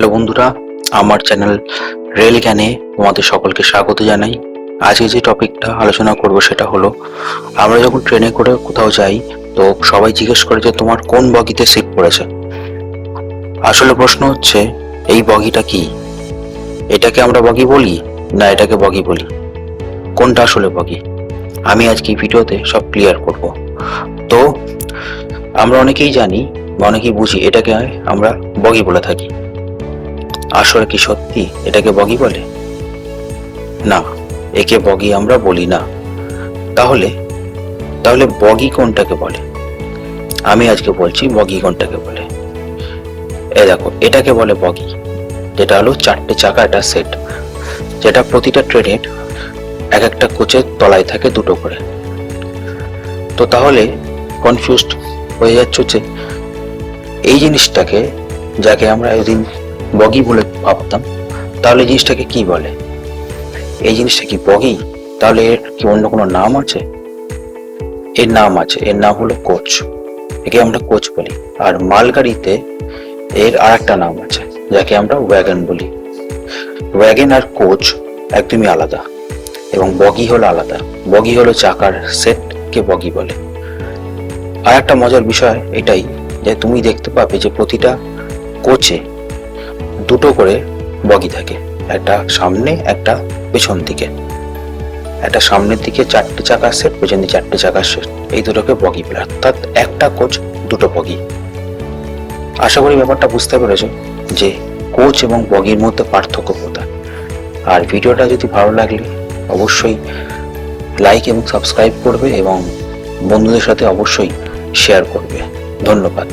Hello বন্ধুরা, আমার channel rail জ্ঞানে তোমাদের সকলকে স্বাগত জানাই। আজকে যে টপিকটা আলোচনা করব সেটা হলো, আমরা যখন ট্রেনে করে কোথাও যাই, তো সবাই জিজ্ঞেস করে যে তোমার কোন বগিতে সিট পড়েছে? আসলে প্রশ্ন হচ্ছে, এই বগিটা কি? এটাকে আমরা বগি বলি না এটাকে বগি বলি? কোনটা আসলে বগি? আমি আজকে ভিডিওতে সব ক্লিয়ার করব। তো আমরা অনেকেই জানি অনেকেই বুঝি এটাকে আমরা বগি বলে থাকি। আসলে কি সত্যি? এটাকে বগি বলে? না, একে বগি আমরা বলি না। তাহলে তাহলে বগি কোনটাকে বলে? আমি আজকে বলছি বগি কোনটাকে বলে। এ দেখো, এটাকে বলে বগি। যেটা হলো চারটে চাকা, একটা সেট। যেটা প্রতিটা ট্রেনের এক একটা কোচের তলায় থাকে দুটো করে। তো তাহলে কনফিউজড হয়ে যাচ্ছ যে এই জিনিসটাকে, যাকে আমরা এদিন বগি বলে ভাবতাম। তাহলে জিনিসটাকে কি বলে? এই জিনিসটা কি বগি? তাহলে এর কি অন্য কোনো নাম আছে? এর নাম আছে, এর নাম হলো কোচ। একে আমরা কোচ বলি। আর মালগাড়িতে এর আর একটা নাম আছে, যাকে আমরা ওয়াগন বলি। ওয়াগন আর কোচ একদমই আলাদা এবং বগি হলো আলাদা। বগি হলো চাকার সেটকে বগি বলে। আর একটা মজার বিষয় এটাই যে তুমি দেখতে পাবে যে প্রতিটা কোচে দুটো করে বগি থাকে। একটা সামনে, একটা পেছন দিকে। একটা সামনের দিকে চারটে চাকার সেট পেছন দিকে চারটে চাকার সেট এই দুটোকে বগি বলে। অর্থাৎ একটা কোচ, দুটো বগি। আশা করি ব্যাপারটা বুঝতে পেরেছ যে কোচ এবং বগির মধ্যে পার্থক্য কোথায়। আর ভিডিওটা যদি ভালো লাগলে অবশ্যই লাইক এবং সাবস্ক্রাইব করবে এবং বন্ধুদের সাথে অবশ্যই শেয়ার করবে। ধন্যবাদ।